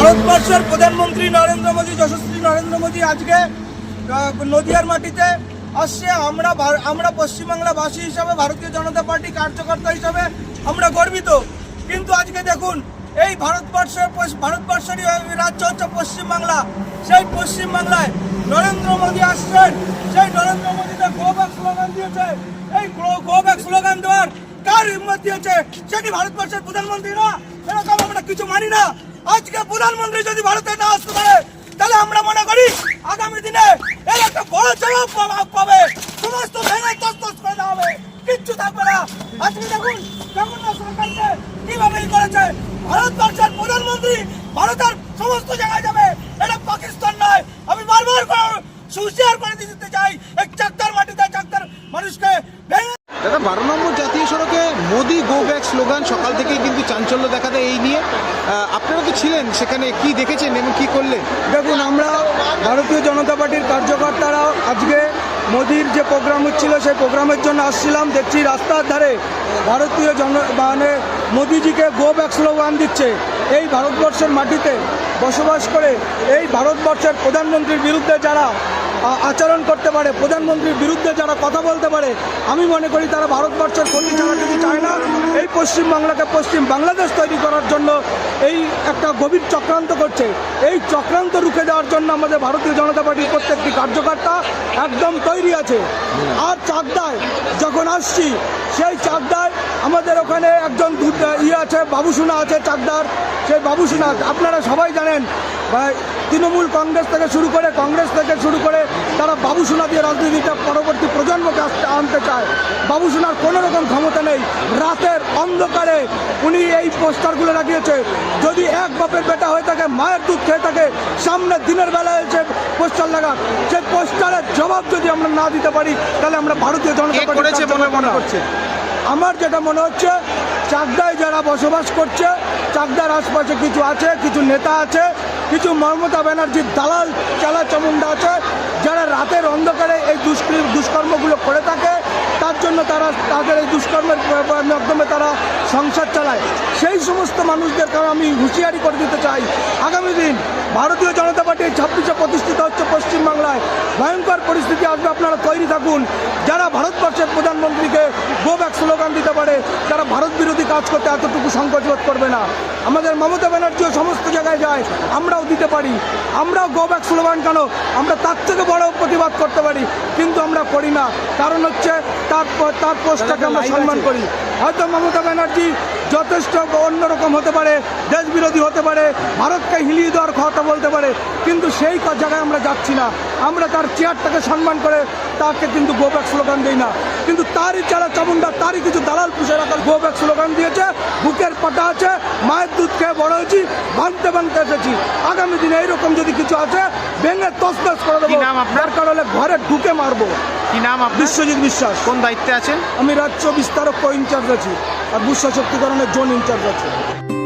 ভারতবর্ষের প্রধানমন্ত্রী নরেন্দ্র মোদী, যশস্বী নরেন্দ্র মোদী আজকে নদিয়ার মাটিতে আসছে। আমরা আমরা পশ্চিমবাংলাবাসী হিসাবে, ভারতীয় জনতা পার্টি কার্যকর্তা হিসাবে আমরা গর্বিত। কিন্তু আজকে দেখুন, এই ভারতবর্ষের ভারতবর্ষেরই রাজ্য হচ্ছে পশ্চিমবাংলা। সেই পশ্চিমবাংলায় নরেন্দ্র মোদী আসছেন। সেই নরেন্দ্র মোদীতে গো ব্যাক স্লোগান দিয়েছে, এই গো স্লোগান দেওয়ার কার হিম্মত দিয়েছে? সে কি ভারতবর্ষের প্রধানমন্ত্রী না? এরকম আমরা কিছু মানি না। আজকে প্রধানমন্ত্রী যদি ভারতে না আসতে পারে তাহলে আমরা মনে করি আগামী দিনে এর একটা বড় জবাব পাবা- পাবে। সমস্ত ভেঙে তস্তস করে দেওয়া হবে। কিচ্ছু থাকবে না। আজকে দেখুন জগন্নাথ সরকারকে কীভাবে করেছে। ভারতবর্ষের প্রধানমন্ত্রী ভারতের সমস্ত জায়গায় যাবে। এটা পাকিস্তান নয়। আমি বারবার সুশিয়ার করে দিতে চাই। এই চাকতার মাটিতে চাকতার মানুষকে দাদা, বারো নম্বর জাতীয় সড়কে মোদি গো ব্যাক স্লোগান সকাল থেকেই কিন্তু চাঞ্চল্য দেখা দেয় এই নিয়ে। আপনারা তো ছিলেন সেখানে, কি দেখেছেন এবং কি করলেন? দেখুন, আমরা ভারতীয় জনতা পার্টির কার্যকর্তারা আজকে মোদির যে প্রোগ্রাম হচ্ছিল, সেই প্রোগ্রামের জন্য আসছিলাম। দেখছি রাস্তার ধারে ভারতীয় জন মানে মোদিজিকে গো ব্যাক স্লোগান দিচ্ছে। এই ভারতবর্ষের মাটিতে বসবাস করে এই ভারতবর্ষের প্রধানমন্ত্রীর বিরুদ্ধে যারা আচরণ করতে পারে। প্রধানমন্ত্রীর বিরুদ্ধে যারা কথা বলতে পারে, আমি মনে করি তারা ভারতবর্ষের ক্ষতি ছাড়া যদি চায় না, এই পশ্চিম বাংলাকে পশ্চিম বাংলাদেশ তৈরি করার জন্য এই একটা গভীর চক্রান্ত করছে। এই চক্রান্ত রুখে দেওয়ার জন্য আমাদের ভারতীয় জনতা পার্টির প্রত্যেকটি কার্যকর্তা একদম তৈরি আছে। আর চাকদায় যখন আসছি, সেই চাকদায় আমাদের ওখানে একজন ইয়ে আছে, বাবুসোনা আছে চাকদার। সেই বাবুসোনা, আপনারা সবাই জানেন তৃণমূল কংগ্রেস থেকে শুরু করে কংগ্রেস থেকে শুরু করে তারা বাবুসোনা দিয়ে রাজনীতিটা পরবর্তী প্রজন্মকে আসতে আনতে চায়। বাবুসোনার কোনো রকম ক্ষমতা নেই। রাতের অন্ধকারে উনি এই পোস্টারগুলো লাগিয়েছে। যদি এক বাপের বেটা হয়ে থাকে মায়ের দুধ খেয়ে থাকে সামনে দিনের বেলায় এসে পোস্টার লাগা সেই পোস্টারের জবাব যদি আমরা না দিতে পারি তাহলে আমরা ভারতীয় জনতা কে পার্টির করেছে। আমার যেটা মনে হচ্ছে, চাকদায় যারা বসবাস করছে, চাকদার আশপাশে কিছু আছে, কিছু নেতা আছে, কিছু মমতা ব্যানার্জির দালাল চালা চামুন্ডা আছে, যারা রাতের অন্ধকারে এই দুষ্কৃ থাকে জন্য তারা তাদের এই দুষ্কর্মের মাধ্যমে তারা সংসার চালায়। সেই সমস্ত মানুষদেরকে আমি হুঁশিয়ারি করে দিতে চাই। আগামী দিন ভারতীয় জনতা পার্টি ছাব্বিশে প্রতিষ্ঠিত হচ্ছে পশ্চিমবাংলায়। ভয়ঙ্কর পরিস্থিতি আসবে, আপনারা তৈরি থাকুন। যারা ভারতবর্ষের প্রধানমন্ত্রীকে গো ব্যাক স্লোগান দিতে পারে তারা ভারত বিরোধী কাজ করতে এতটুকু সংকোচ বোধ করবে না। আমাদের মমতা ব্যানার্জিও সমস্ত জায়গায় যায়, আমরাও দিতে পারি। আমরাও গো ব্যাক স্লোগান কেন? আমরা তার থেকে বড় প্রতিবাদ করতে পারি, কিন্তু আমরা করি না। কারণ হচ্ছে তার তার পোস্টটাকে আমরা সম্মান করি। হয়তো মমতা ব্যানার্জি যথেষ্ট অন্যরকম হতে পারে দেশ বিরোধী হতে পারে ভারতকে হিলিয়ে দেওয়ার কথা বলতে পারে কিন্তু সেই জায়গায় আমরা যাচ্ছি না। আমরা তার চেয়ারটাকে সম্মান করে তাকে কিন্তু গো ব্যাক স্লোগান দিই না। কিন্তু তারই চারা চামুন্ডা তারই কিছু দালাল পুষে রাখার গো ব্যাক স্লোগান দিয়েছে বুকের পাটা আছে মায়ের দুধ খেয়ে বড় হয়েছি ভাঙতে ভাঙতে এসেছি। আগামী দিনে এইরকম যদি কিছু আছে ভেঙে তসতস করে দেবো? দরকার হলে ঘরে ঢুকে মারবো। কি নাম আপনার? বিশ্বজিৎ বিশ্বাস। কোন দায়িত্বে আছেন? আমি রাজ্য বিস্তারক ইনচার্জ আছি। আর বিশ্ব শক্তিকরণের জোন ইনচার্জ আছে।